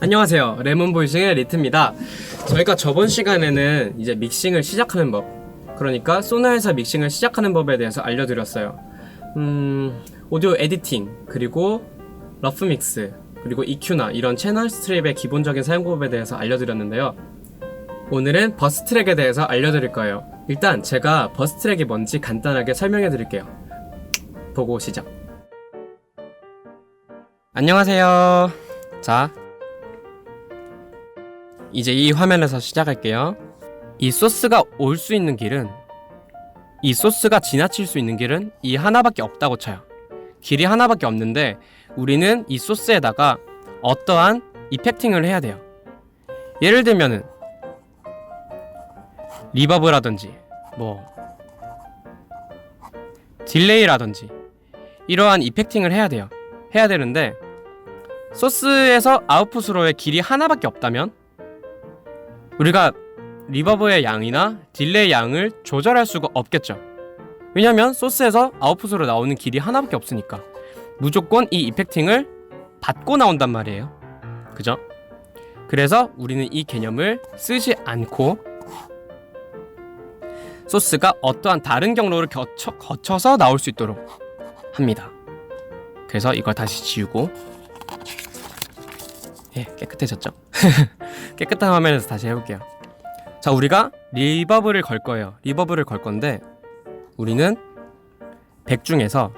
안녕하세요. 레몬 보이싱의 리트입니다. 저희가 저번 시간에는 이제 믹싱을 시작하는 법, 그러니까 소나에서 믹싱을 시작하는 법에 대해서 알려드렸어요. 음, 오디오 에디팅, 그리고 러프 믹스, 그리고 EQ나 이런 채널 스트립의 기본적인 사용법에 대해서 알려드렸는데요. 오늘은 버스 트랙에 대해서 알려드릴 거예요. 일단 제가 버스 트랙이 뭔지 간단하게 설명해 드릴게요. 보고 오시죠. 안녕하세요. 자, 이제 이 화면에서 시작할게요. 이 소스가 올 수 있는 길은 이 소스가 지나칠 수 있는 길은 이 하나밖에 없다고 쳐요. 길이 하나밖에 없는데 우리는 이 소스에다가 어떠한 이펙팅을 해야 돼요. 예를 들면은 리버브라든지 뭐 딜레이라든지 이러한 이펙팅을 해야 돼요. 해야 되는데 소스에서 아웃풋으로의 길이 하나밖에 없다면 우리가 리버브의 양이나 딜레이 양을 조절할 수가 없겠죠. 왜냐면 소스에서 아웃풋으로 나오는 길이 하나밖에 없으니까 무조건 이 이펙팅을 받고 나온단 말이에요. 그죠? 그래서 우리는 이 개념을 쓰지 않고 소스가 어떠한 다른 경로를 거쳐, 거쳐서 나올 수 있도록 합니다. 그래서 이걸 다시 지우고 예 깨끗해졌죠? 깨끗한 화면에서 다시 해볼게요. 자 우리가 리버브를 걸 거예요. 리버브를 걸 건데 우리는 100 중에서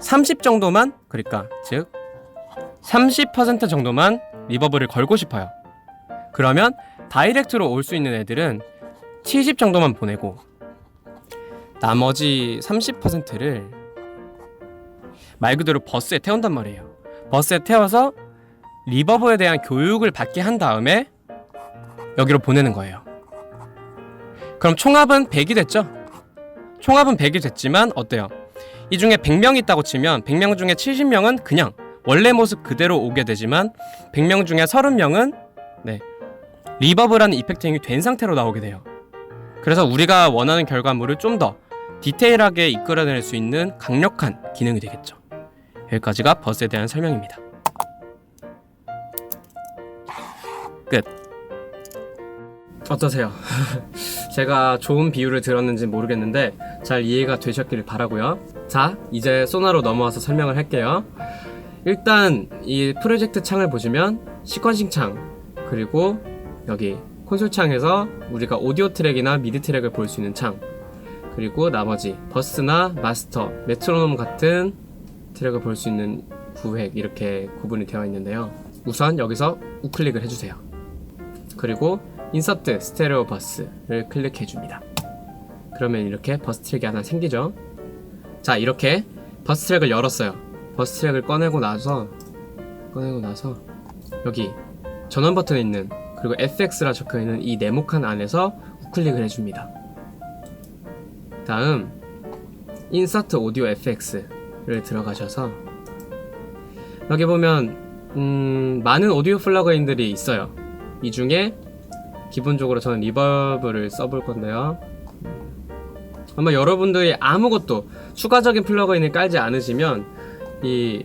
30 정도만 그러니까 즉 30% 정도만 리버브를 걸고 싶어요. 그러면 다이렉트로 올 수 있는 애들은 70 정도만 보내고 나머지 30%를 말 그대로 버스에 태운단 말이에요. 버스에 태워서 리버브에 대한 교육을 받게 한 다음에 여기로 보내는 거예요. 그럼 총합은 100이 됐죠? 총합은 100이 됐지만 어때요? 이 중에 100명 있다고 치면 100명 중에 70명은 그냥 원래 모습 그대로 오게 되지만 100명 중에 30명은 네. 리버브라는 이펙팅이 된 상태로 나오게 돼요. 그래서 우리가 원하는 결과물을 좀 더 디테일하게 이끌어낼 수 있는 강력한 기능이 되겠죠. 여기까지가 버스에 대한 설명입니다. 끝. 어떠세요? 제가 좋은 비유를 들었는지 모르겠는데 잘 이해가 되셨기를 바라고요. 자, 이제 소나로 넘어와서 설명을 할게요. 일단 이 프로젝트 창을 보시면 시퀀싱 창 그리고 여기 콘솔 창에서 우리가 오디오 트랙이나 미디 트랙을 볼 수 있는 창 그리고 나머지 버스나 마스터, 메트로놈 같은 트랙을 볼 수 있는 구획 이렇게 구분이 되어 있는데요. 우선 여기서 우클릭을 해주세요. 그리고 인서트 스테레오 버스를 클릭해 줍니다. 그러면 이렇게 버스 트랙이 하나 생기죠. 자 이렇게 버스 트랙을 열었어요. 버스 트랙을 꺼내고 나서 꺼내고 나서 여기 전원 버튼에 있는 그리고 FX라 적혀 있는 이 네모칸 안에서 우클릭을 해 줍니다. 다음 인서트 오디오 FX를 들어가셔서 여기 보면 음, 많은 오디오 플러그인들이 있어요. 이 중에 기본적으로 저는 리버브를 써볼 건데요. 아마 여러분들이 아무것도 추가적인 플러그인을 깔지 않으시면 이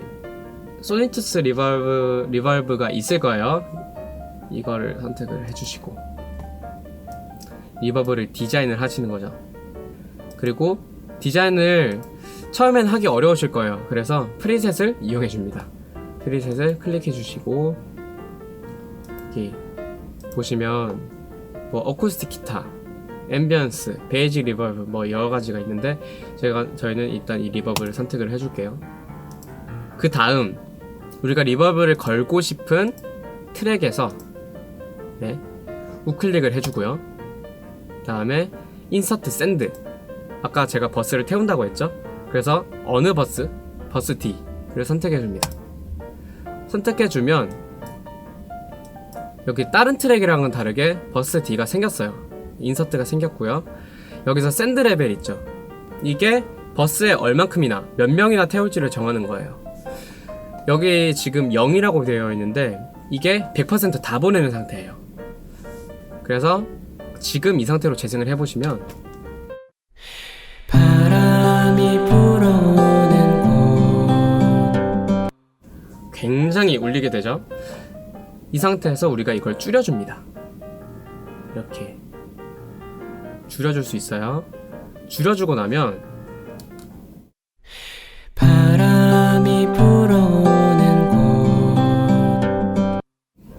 소니투스 리벌브 리벌브가 있을 거예요. 이거를 선택을 해주시고 리버브를 디자인을 하시는 거죠. 그리고 디자인을 처음엔 하기 어려우실 거예요. 그래서 프리셋을 이용해 줍니다. 프리셋을 클릭해 주시고 여기 보시면 뭐 어쿠스틱 기타, 앰비언스, 베이직 리버브 뭐 여러 가지가 있는데 제가 저희는 일단 이 리버브를 선택을 해줄게요. 그 다음 우리가 리버브를 걸고 싶은 트랙에서 네 우클릭을 해주고요. 다음에 인서트 샌드 아까 제가 버스를 태운다고 했죠? 그래서 어느 버스? 버스 D를 선택해줍니다. 선택해주면 여기 다른 트랙이랑은 다르게 버스 D가 생겼어요. 인서트가 생겼고요. 여기서 샌드 레벨 있죠? 이게 버스에 얼만큼이나 몇 명이나 태울지를 정하는 거예요. 여기 지금 0이라고 되어 있는데 이게 100%다 보내는 상태예요. 그래서 지금 이 상태로 재생을 해보시면 영상이 울리게 되죠. 이 상태에서 우리가 이걸 줄여줍니다. 이렇게 줄여줄 수 있어요. 줄여주고 나면 바람이 불어오는 곳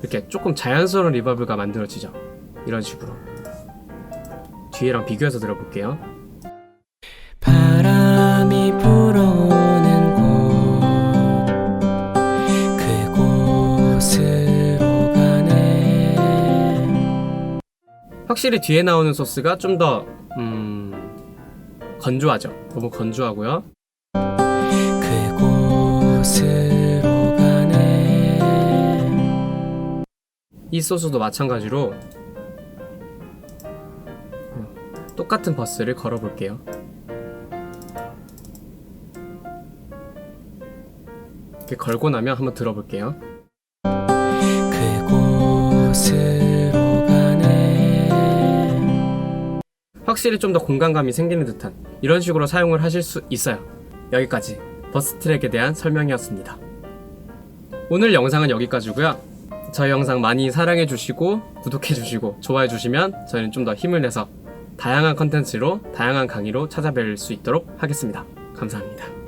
이렇게 조금 자연스러운 리버브가 만들어지죠. 이런 식으로 뒤에랑 비교해서 들어볼게요. 바람이 불어오는 곳 그곳으 확실히 뒤에 나오는 소스가 좀더 음, 건조하죠. 너무 건조하고요. 가네 이 소스도 마찬가지로 어, 똑같은 버스를 걸어볼게요. 이렇게 걸고 나면 한번 들어볼게요. 확실히 좀 더 공간감이 생기는 듯한 이런 식으로 사용을 하실 수 있어요. 여기까지 버스 트랙에 대한 설명이었습니다. 오늘 영상은 여기까지고요. 저희 영상 많이 사랑해 주시고 구독해 주시고 좋아해 주시면 저희는 좀 더 힘을 내서 다양한 컨텐츠로 다양한 강의로 찾아뵐 수 있도록 하겠습니다. 감사합니다.